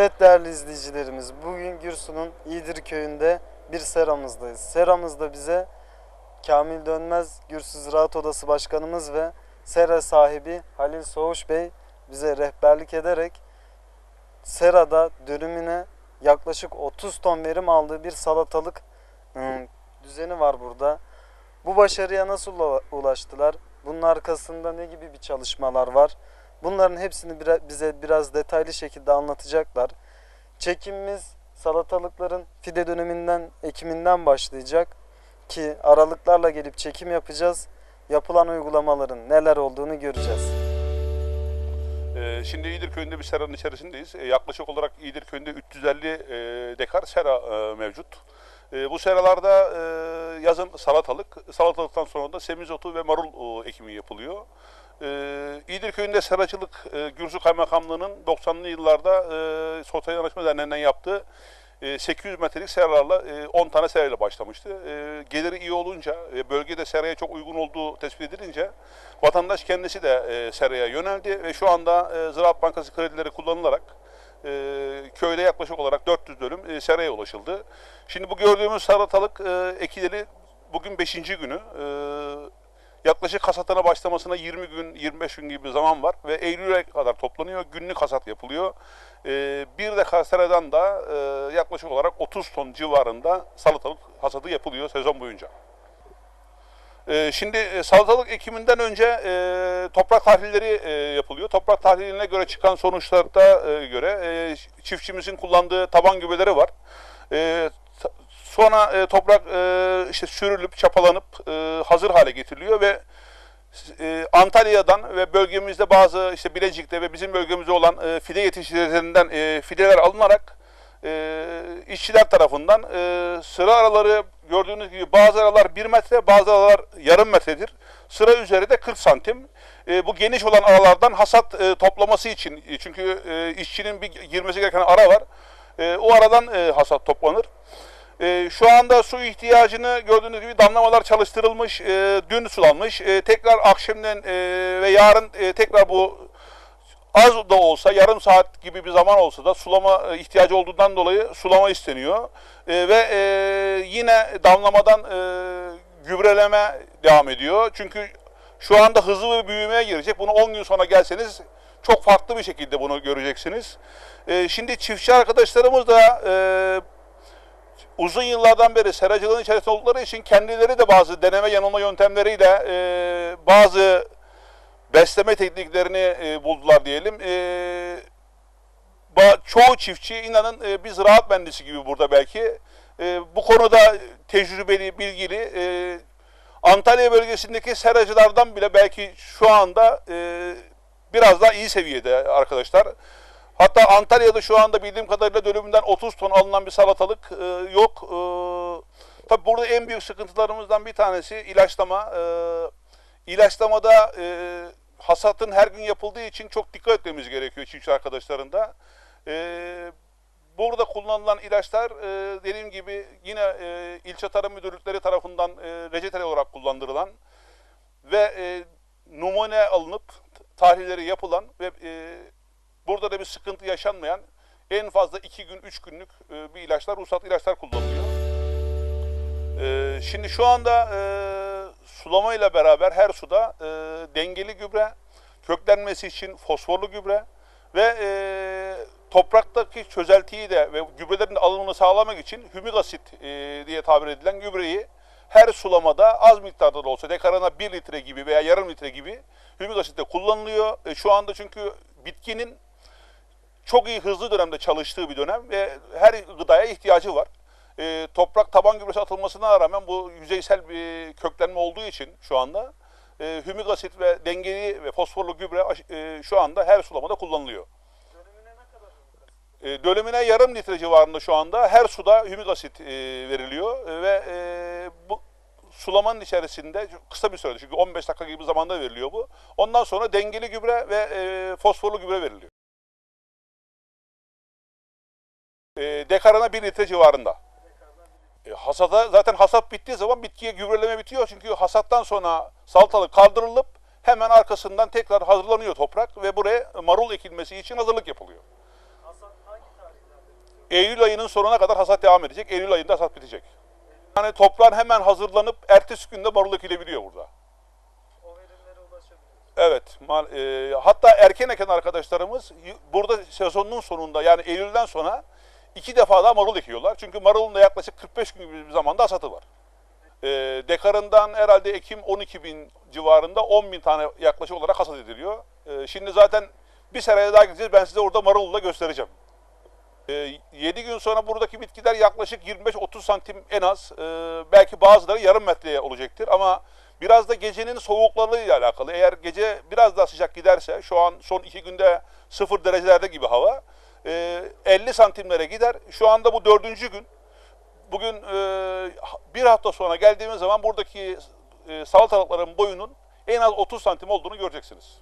Evet değerli izleyicilerimiz, bugün Gürsu'nun İğdir köyünde bir seramızdayız. Seramızda bize Kamil Dönmez Gürsü Ziraat Odası Başkanımız ve sera sahibi Halil Soğuş Bey bize rehberlik ederek serada dönümüne yaklaşık 30 ton verim aldığı bir salatalık ım, düzeni var burada. Bu başarıya nasıl ula- ulaştılar? Bunun arkasında ne gibi bir çalışmalar var? Bunların hepsini bize biraz detaylı şekilde anlatacaklar. Çekimimiz salatalıkların fide döneminden, ekiminden başlayacak ki aralıklarla gelip çekim yapacağız. Yapılan uygulamaların neler olduğunu göreceğiz. Ee, Şimdi İğdir Köyü'nde bir seranın içerisindeyiz. Ee, Yaklaşık olarak İğdir Köyü'nde 350 e, dekar sera e, mevcut. E, Bu seralarda e, yazın salatalık, salatalıktan sonra da semizotu ve marul e, ekimi yapılıyor. E, İğdir Köyü'nde seracılık e, Gürsü Kaymakamlığı'nın 90'lı yıllarda e, Sosyal Yanaşma Derneği'nden yaptığı e, 800 metrelik seralarla e, 10 tane serayla başlamıştı. E, Geliri iyi olunca ve bölgede seraya çok uygun olduğu tespit edilince vatandaş kendisi de e, seraya yöneldi ve şu anda e, Ziraat Bankası kredileri kullanılarak e, köyde yaklaşık olarak 400 dönüm e, seraya ulaşıldı. Şimdi bu gördüğümüz salatalık e, ekileri bugün 5. günü. E, yaklaşık hasatına başlamasına 20 gün, 25 gün gibi bir zaman var ve Eylül'e kadar toplanıyor. Günlük hasat yapılıyor. E, bir de seradan da e, yaklaşık olarak 30 ton civarında salatalık hasadı yapılıyor sezon boyunca. Ee, Şimdi e, salatalık ekiminden önce e, toprak tahlilleri e, yapılıyor. Toprak tahliline göre çıkan sonuçlara e, göre çiftçimizin kullandığı taban gübreleri var. Sonra toprak e, işte sürülüp çapalanıp hazır hale getiriliyor ve Antalya'dan ve bölgemizde bazı işte Bilecik'te ve bizim bölgemizde olan fide yetiştiricilerinden fideler alınarak işçiler tarafından sıra araları gördüğünüz gibi bazı aralar 1 metre bazı aralar yarım metredir. Sıra üzeri de 40 santim. E, bu geniş olan aralardan hasat e, toplaması için e, çünkü e, işçinin bir girmesi gereken ara var. E, o aradan e, hasat toplanır. E, şu anda su ihtiyacını gördüğünüz gibi damlamalar çalıştırılmış, e, dün sulanmış. E, tekrar akşamdan e, ve yarın e, tekrar bu az da olsa yarım saat gibi bir zaman olsa da sulama e, ihtiyacı olduğundan dolayı sulama isteniyor. E, ve e, yine damlamadan e, gübreleme devam ediyor. Çünkü şu anda hızlı bir büyümeye girecek. Bunu 10 gün sonra gelseniz çok farklı bir şekilde bunu göreceksiniz. E, şimdi çiftçi arkadaşlarımız da e, uzun yıllardan beri seracılığın içerisinde oldukları için kendileri de bazı deneme yanılma yöntemleriyle e, bazı besleme tekniklerini e, buldular diyelim. E, çoğu çiftçi inanın e, bir ziraat mühendisi gibi burada belki. E, bu konuda tecrübeli, bilgili. E, Antalya bölgesindeki seracılardan bile belki şu anda e, biraz daha iyi seviyede arkadaşlar. Hatta Antalya'da şu anda bildiğim kadarıyla dönümünden 30 ton alınan bir salatalık e, yok. E, tabii burada en büyük sıkıntılarımızdan bir tanesi ilaçlama. E, ilaçlamada e, hasatın her gün yapıldığı için çok dikkat etmemiz gerekiyor çiftçi arkadaşların da. E, burada kullanılan ilaçlar e, dediğim gibi yine e, ilçe tarım müdürlükleri tarafından e, reçeteli olarak kullandırılan ve e, numune alınıp tahlilleri yapılan ve e, burada da bir sıkıntı yaşanmayan en fazla 2 gün 3 günlük e, bir ilaçlar ruhsat ilaçlar kullanılıyor. E, şimdi şu anda e, sulama ile beraber her suda e, dengeli gübre, köklenmesi için fosforlu gübre ve e, topraktaki çözeltiyi de ve gübrelerin alımını sağlamak için hümik asit e, diye tabir edilen gübreyi her sulamada az miktarda da olsa dekarına 1 litre gibi veya yarım litre gibi hümik asit de kullanılıyor. E, şu anda çünkü bitkinin çok iyi hızlı dönemde çalıştığı bir dönem ve her gıdaya ihtiyacı var. E, toprak taban gübresi atılmasına rağmen bu yüzeysel bir köklenme olduğu için şu anda e, hümik asit ve dengeli ve fosforlu gübre e, şu anda her sulamada kullanılıyor. E, dönümüne yarım litre civarında şu anda her suda hümik asit e, veriliyor E, ve e, bu sulamanın içerisinde kısa bir sürede çünkü 15 dakika gibi zamanda veriliyor bu. Ondan sonra dengeli gübre ve e, fosforlu gübre veriliyor. E, dekarına 1 litre civarında. E, hasada zaten hasat bittiği zaman bitkiye gübreleme bitiyor. Çünkü hasattan sonra salatalık kaldırılıp hemen arkasından tekrar hazırlanıyor toprak ve buraya marul ekilmesi için hazırlık yapılıyor. Hasat hangi tarihte Eylül ayının sonuna kadar hasat devam edecek. Eylül ayında hasat bitecek. Yani toprağın hemen hazırlanıp ertesi günde marul ekilebiliyor burada. Evet. e, hatta erken eken arkadaşlarımız burada sezonun sonunda yani Eylül'den sonra iki defa daha marul ekiyorlar. Çünkü marulun da yaklaşık 45 gün gibi bir zamanda hasatı var. E, dekarından herhalde Ekim 12 bin civarında 10 bin tane yaklaşık olarak hasat ediliyor. E, şimdi zaten bir seraya daha gideceğiz. Ben size orada marulla göstereceğim. 7 gün sonra buradaki bitkiler yaklaşık 25-30 santim en az. E, belki bazıları yarım metreye olacaktır ama biraz da gecenin soğuklarıyla alakalı. Eğer gece biraz daha sıcak giderse şu an son 2 günde 0 derecelerde gibi hava e, 50 santimlere gider. Şu anda bu dördüncü gün. Bugün e, bir hafta sonra geldiğimiz zaman buradaki e, salatalıkların boyunun en az 30 santim olduğunu göreceksiniz.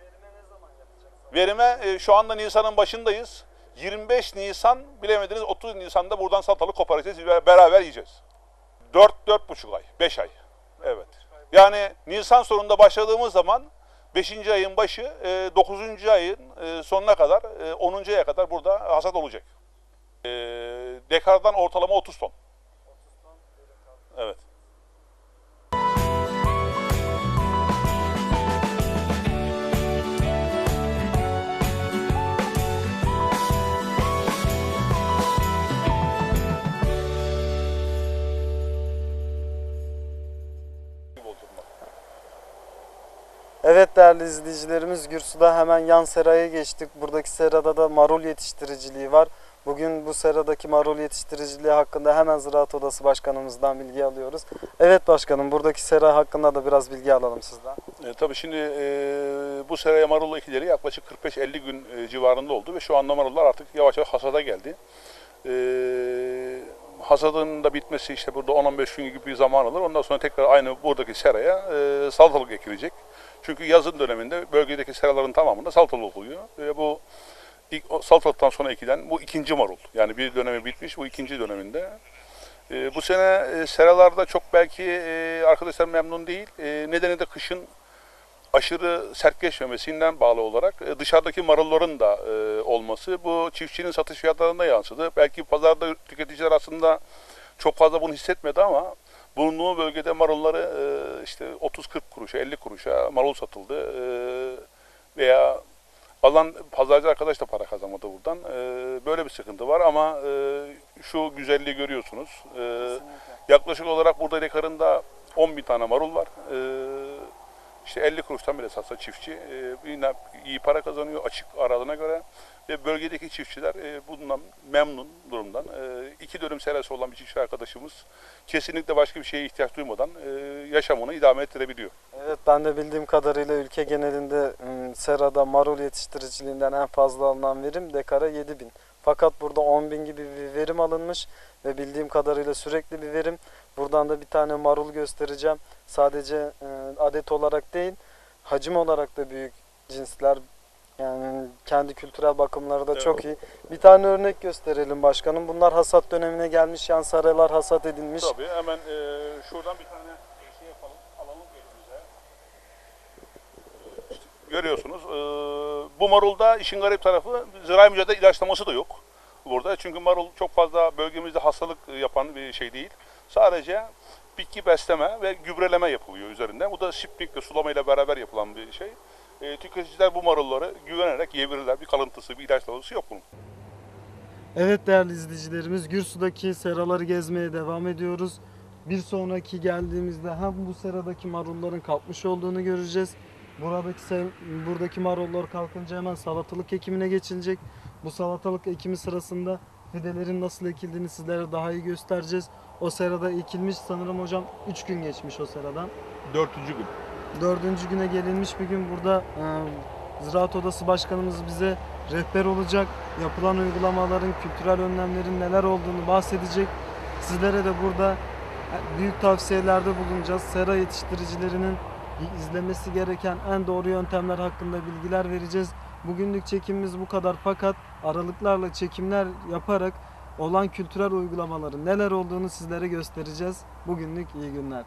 Verime ne zaman yapacaksınız? Verime e, şu anda Nisan'ın başındayız. 25 Nisan bilemediniz 30 Nisan'da buradan salatalık koparacağız ve beraber yiyeceğiz. 4 4,5 ay, 5 ay. Evet. Yani Nisan sonunda başladığımız zaman 5. ayın başı 9. ayın e, sonuna kadar 10. aya kadar burada hasat olacak. E, Dekardan ortalama 30 ton. 30 ton. Evet. Evet değerli izleyicilerimiz Gürsü'de hemen yan seraya geçtik. Buradaki serada da marul yetiştiriciliği var. Bugün bu seradaki marul yetiştiriciliği hakkında hemen Ziraat Odası Başkanımızdan bilgi alıyoruz. Evet başkanım buradaki sera hakkında da biraz bilgi alalım sizden. E, tabii şimdi e, bu seraya marul ekileri yaklaşık 45-50 gün e, civarında oldu ve şu anda marullar artık yavaş yavaş hasada geldi. E, hasadın da bitmesi işte burada 10-15 gün gibi bir zaman alır. Ondan sonra tekrar aynı buradaki seraya e, salatalık ekilecek. Çünkü yazın döneminde bölgedeki seraların tamamında salatalık oluyor. Ve bu ilk salatalıktan sonra ekilen bu ikinci marul. Yani bir dönemi bitmiş bu ikinci döneminde. E, bu sene e, seralarda çok belki e, arkadaşlar memnun değil. E, nedeni de kışın aşırı sert geçmemesinden bağlı olarak e, dışarıdaki marulların da e, olması bu çiftçinin satış fiyatlarına yansıdı. Belki pazarda tüketiciler aslında çok fazla bunu hissetmedi ama bulunduğu bölgede marulları e, işte 30-40 kuruşa 50 kuruşa marul satıldı veya alan pazarcı arkadaş da para kazanmadı buradan. Böyle bir sıkıntı var ama şu güzelliği görüyorsunuz. Kesinlikle. Yaklaşık olarak burada dekarında 10 bin tane marul var. Ee, işte 50 kuruştan bile satsa çiftçi e, yine iyi para kazanıyor açık aradığına göre. Ve bölgedeki çiftçiler e, bundan memnun durumdan. E, iki dönüm serası olan bir çiftçi arkadaşımız kesinlikle başka bir şeye ihtiyaç duymadan e, yaşamını idame ettirebiliyor. Evet ben de bildiğim kadarıyla ülke genelinde serada marul yetiştiriciliğinden en fazla alınan verim dekara 7000. Fakat burada 10.000 gibi bir verim alınmış ve bildiğim kadarıyla sürekli bir verim. Buradan da bir tane marul göstereceğim. Sadece e, adet olarak değil, hacim olarak da büyük cinsler. Yani kendi kültürel bakımları da Evet. çok iyi. Bir tane örnek gösterelim başkanım. Bunlar hasat dönemine gelmiş yan sarılar hasat edilmiş. Tabii hemen e, şuradan bir tane şey yapalım, alalım elimize. İşte görüyorsunuz. e, bu marulda işin garip tarafı zirai mücadele ilaçlaması da yok burada. Çünkü marul çok fazla bölgemizde hastalık yapan bir şey değil. Sadece bitki besleme ve gübreleme yapılıyor üzerinde. Bu da spikle sulamayla beraber yapılan bir şey. E, tüketiciler bu marulları güvenerek yiyebilirler. Bir kalıntısı, bir ilaçlaması yok bunun. Evet değerli izleyicilerimiz Gürsü'deki seraları gezmeye devam ediyoruz. Bir sonraki geldiğimizde hem bu seradaki marulların kalkmış olduğunu göreceğiz. Buradaki buradaki marullar kalkınca hemen salatalık ekimine geçilecek. Bu salatalık ekimi sırasında fidelerin nasıl ekildiğini sizlere daha iyi göstereceğiz. O serada ekilmiş sanırım hocam 3 gün geçmiş o seradan. Dörtüncü gün. Dördüncü güne gelinmiş bir gün burada e, Ziraat Odası Başkanımız bize rehber olacak. Yapılan uygulamaların, kültürel önlemlerin neler olduğunu bahsedecek. Sizlere de burada e, büyük tavsiyelerde bulunacağız. Sera yetiştiricilerinin izlemesi gereken en doğru yöntemler hakkında bilgiler vereceğiz. Bugünlük çekimimiz bu kadar fakat aralıklarla çekimler yaparak olan kültürel uygulamaların neler olduğunu sizlere göstereceğiz. Bugünlük iyi günler.